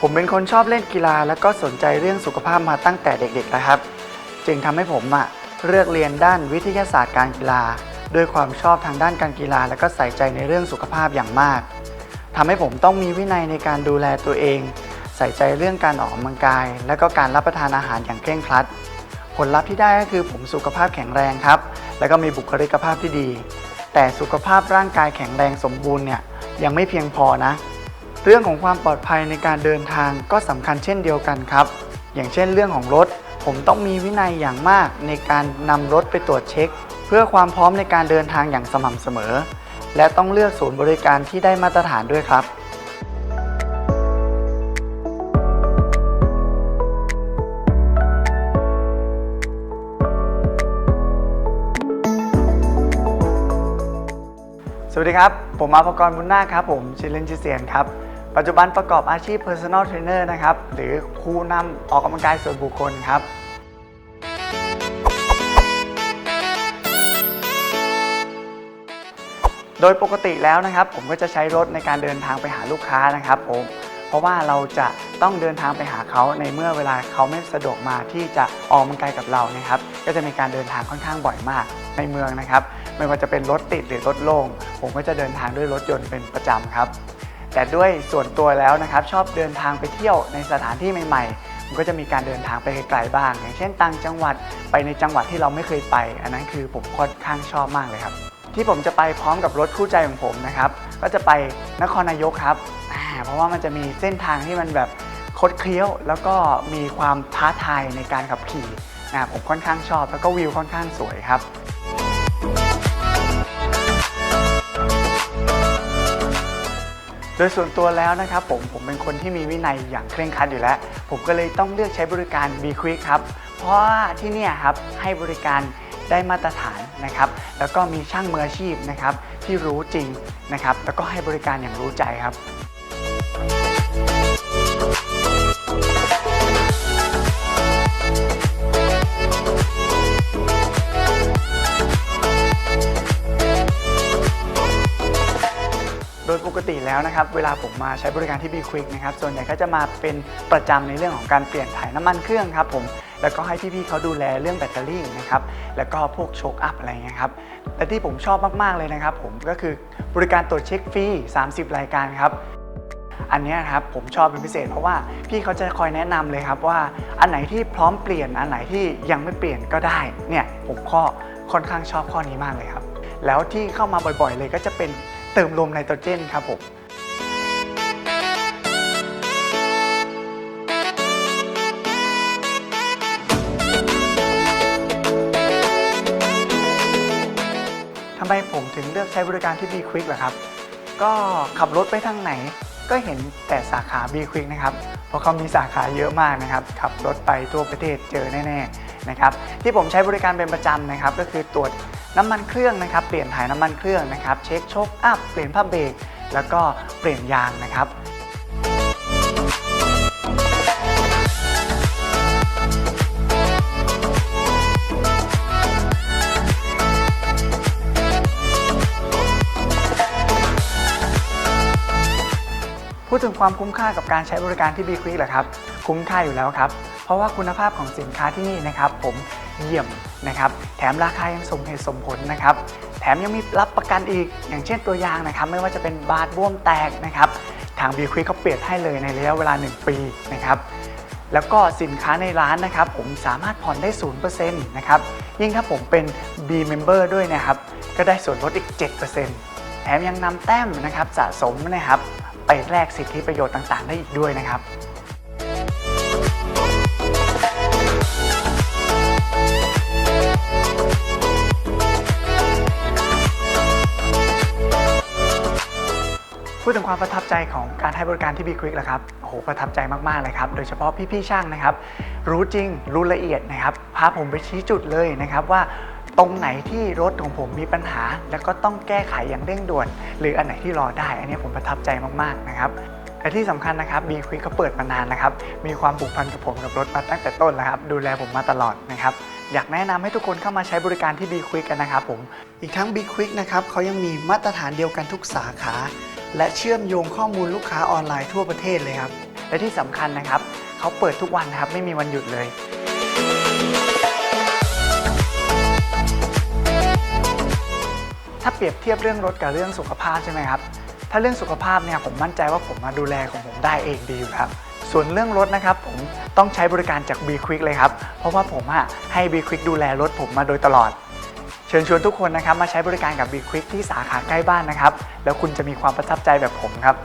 ผมเป็นคนชอบเล่นกีฬา แล้วก็สนใจเรื่องสุขภาพมาตั้งแต่เด็กๆนะครับ จึงทำให้ผมอะเลือกเรียนด้านวิทยาศาสตร์การกีฬา ด้วยความชอบทางด้านการกีฬา และก็ใส่ใจในเรื่องสุขภาพอย่างมากทำให้ผมต้องมีวินัยในการดูแลตัวเอง ใส่ใจเรื่องการออกกำลังกาย และก็การรับประทานอาหารอย่างเคร่งครัด ผลลัพธ์ที่ได้ก็คือผมสุขภาพแข็งแรงครับ แล้วก็มีบุคลิกภาพที่ดี แต่สุขภาพร่างกายแข็งแรงสมบูรณ์เนี่ยยังไม่เพียงพอนะ เรื่องของความปลอดภัยในการเดินทางก็สำคัญเช่นเดียวกันครับ อย่างเช่นเรื่องของรถ ผมต้องมีวินัยอย่างมากในการนำรถไปตรวจเช็ค เพื่อความพร้อมในการเดินทางอย่างสม่ำเสมอ และต้องเลือกศูนย์บริการที่ได้มาตรฐานด้วยครับสวัสดีครับ ผมอาภกรบุญนาคครับ ผมชื่อเลนชื่อเสียนครับ ปัจจุบันประกอบอาชีพ Personal Trainer นะครับ หรือครูนำออกกำลังกายส่วนบุคคลครับโดยปกติแล้วนะครับ ผมก็จะใช้รถในการเดินทางไปหาลูกค้านะครับผมเพราะว่าเราจะต้องเดินทางไปหาเขาในเมื่อเวลาเขาไม่สะดวกมาที่จะออกกำลังกายกับเรานะครับ ก็จะมีการเดินทางค่อนข้างบ่อยมากในเมืองนะครับ ไม่ว่าจะเป็นรถติดหรือรถโล่งผมก็จะเดินทางด้วยรถยนต์เป็นประจำครับ แต่ด้วยส่วนตัวแล้วนะครับชอบเดินทางไปเที่ยวในสถานที่ใหม่ๆผมก็จะมีการเดินทางไปไกลๆบ้าง อย่างเช่นต่างจังหวัดไปในจังหวัดที่เราไม่เคยไป อันนั้นคือผมค่อนข้างชอบมากเลยครับ ที่ผมจะไปพร้อมกับรถคู่ใจของผมนะครับก็จะไปนครนายกครับเพราะว่ามันจะมีเส้นทางที่มันแบบคดเคี้ยว แล้วก็มีความท้าทายในการขับขี่นะผมค่อนข้างชอบแล้วก็วิวค่อนข้างสวยครับ โดยส่วนตัวแล้วนะครับผมผมเป็นคนที่มีวินัยอย่างเคร่งครัดอยู่แล้ว ผมก็เลยต้องเลือกใช้บริการ B Quick ครับ เพราะว่าที่นี่ครับให้บริการได้มาตรฐานนะครับ แล้วก็มีช่างมืออาชีพนะครับที่รู้จริงนะครับ แล้วก็ให้บริการอย่างรู้ใจครับ ติแล้วนะครับ เวลาผมมาใช้บริการที่ B Quick นะครับ ส่วนใหญ่ก็จะมาเป็นประจำในเรื่องของการเปลี่ยนถ่ายน้ำมันเครื่องครับผม แล้วก็ให้พี่ๆเขาดูแลเรื่องแบตเตอรี่นะครับ แล้วก็พวกโชคอัพอะไรเงี้ยครับ และที่ผมชอบมากๆเลยนะครับ ผมก็คือบริการตรวจเช็คฟรี 30 รายการครับอันนี้ครับผมชอบเป็นพิเศษเพราะว่าพี่เขาจะคอยแนะนำเลยครับว่าอันไหนที่พร้อมเปลี่ยนอันไหนที่ยังไม่เปลี่ยนก็ได้เนี่ยผมข้อค่อนข้างชอบข้อนี้มากเลยครับ แล้วที่เข้ามาบ่อยๆเลยก็จะเป็น เติมลมไนโตรเจนครับผมทำไมผมถึงเลือกใช้บริการที่ B Quick ล่ะครับ ก็ขับรถไปทางไหนก็เห็นแต่สาขา B Quick นะครับ เพราะเขามีสาขาเยอะมากนะครับ ขับรถไปทั่วประเทศเจอแน่ ๆ นะครับ ที่ผมใช้บริการเป็นประจำนะครับ ก็คือตรวจ น้ำมันเครื่องนะครับ เปลี่ยนถ่ายน้ำมันเครื่องนะครับ เช็คโชคอัพ เปลี่ยนผ้าเบรกแล้วก็เปลี่ยนยางนะครับ พูดถึงความคุ้มค่ากับการใช้บริการที่ B Quick เหรอครับ คุ้มค่าอยู่แล้วครับ เพราะว่าคุณภาพของสินค้าที่นี่นะครับ ผมเยี่ยมนะครับ แถมราคายังสมเหตุสมผลนะครับ แถมยังมีรับประกันอีก อย่างเช่นตัวยางนะครับ ไม่ว่าจะเป็นบาดบวมแตกนะครับ ทาง B Quick เขาเปลี่ยนให้เลยในระยะเวลา 1 ปีนะครับแล้วก็สินค้าในร้านนะครับ ผมสามารถผ่อนได้ 0%นะครับ ยิ่งถ้าผมเป็น B Member ด้วยนะครับ ก็ได้ส่วนลดอีก 7%แถมยังนำแต้มนะครับสะสมนะครับ ไปแลกสิทธิประโยชน์ต่างๆ ได้อีกด้วยนะครับพูดถึงความประทับใจของการให้บริการที่ B Quick ล่ะครับ โอ้โห ประทับใจมากๆเลยครับ โดยเฉพาะพี่ๆช่างนะครับ รู้จริง รู้ละเอียดนะครับ พาผมไปชี้จุดเลยนะครับว่า ตรงไหนที่รถของผมมีปัญหา แล้วก็ต้องแก้ไขอย่างเร่งด่วน หรืออันไหนที่รอได้ อันนี้ผมประทับใจมากๆนะครับและที่สำคัญนะครับ B Quick เขาเปิดมานานนะครับ มีความผูกพันกับผมกับรถมาตั้งแต่ต้นแล้วครับ ดูแลผมมาตลอดนะครับ อยากแนะนำให้ทุกคนเข้ามาใช้บริการที่ B Quick กันนะครับผม อีกทั้ง B Quick นะครับเขายังมีมาตรฐานเดียวกันทุกสาขา และเชื่อมโยงข้อมูลลูกค้าออนไลน์ทั่วประเทศเลยครับ และที่สำคัญนะครับเขาเปิดทุกวันนะครับ ไม่มีวันหยุดเลย ถ้าเปรียบเทียบเรื่องรถกับเรื่องสุขภาพใช่ไหมครับ ถ้าเรื่องสุขภาพเนี่ยผมมั่นใจว่าผมมาดูแลของผมได้เองดีอยู่ครับส่วนเรื่องรถนะครับผมต้องใช้บริการจาก B Quick เลยครับ เพราะว่าผมอะให้ B Quick ดูแลรถผมมาโดยตลอด เชิญชวนทุกคนนะครับมาใช้บริการกับ B Quick ที่สาขาใกล้บ้านนะครับ แล้วคุณจะมีความประทับใจแบบผมครับ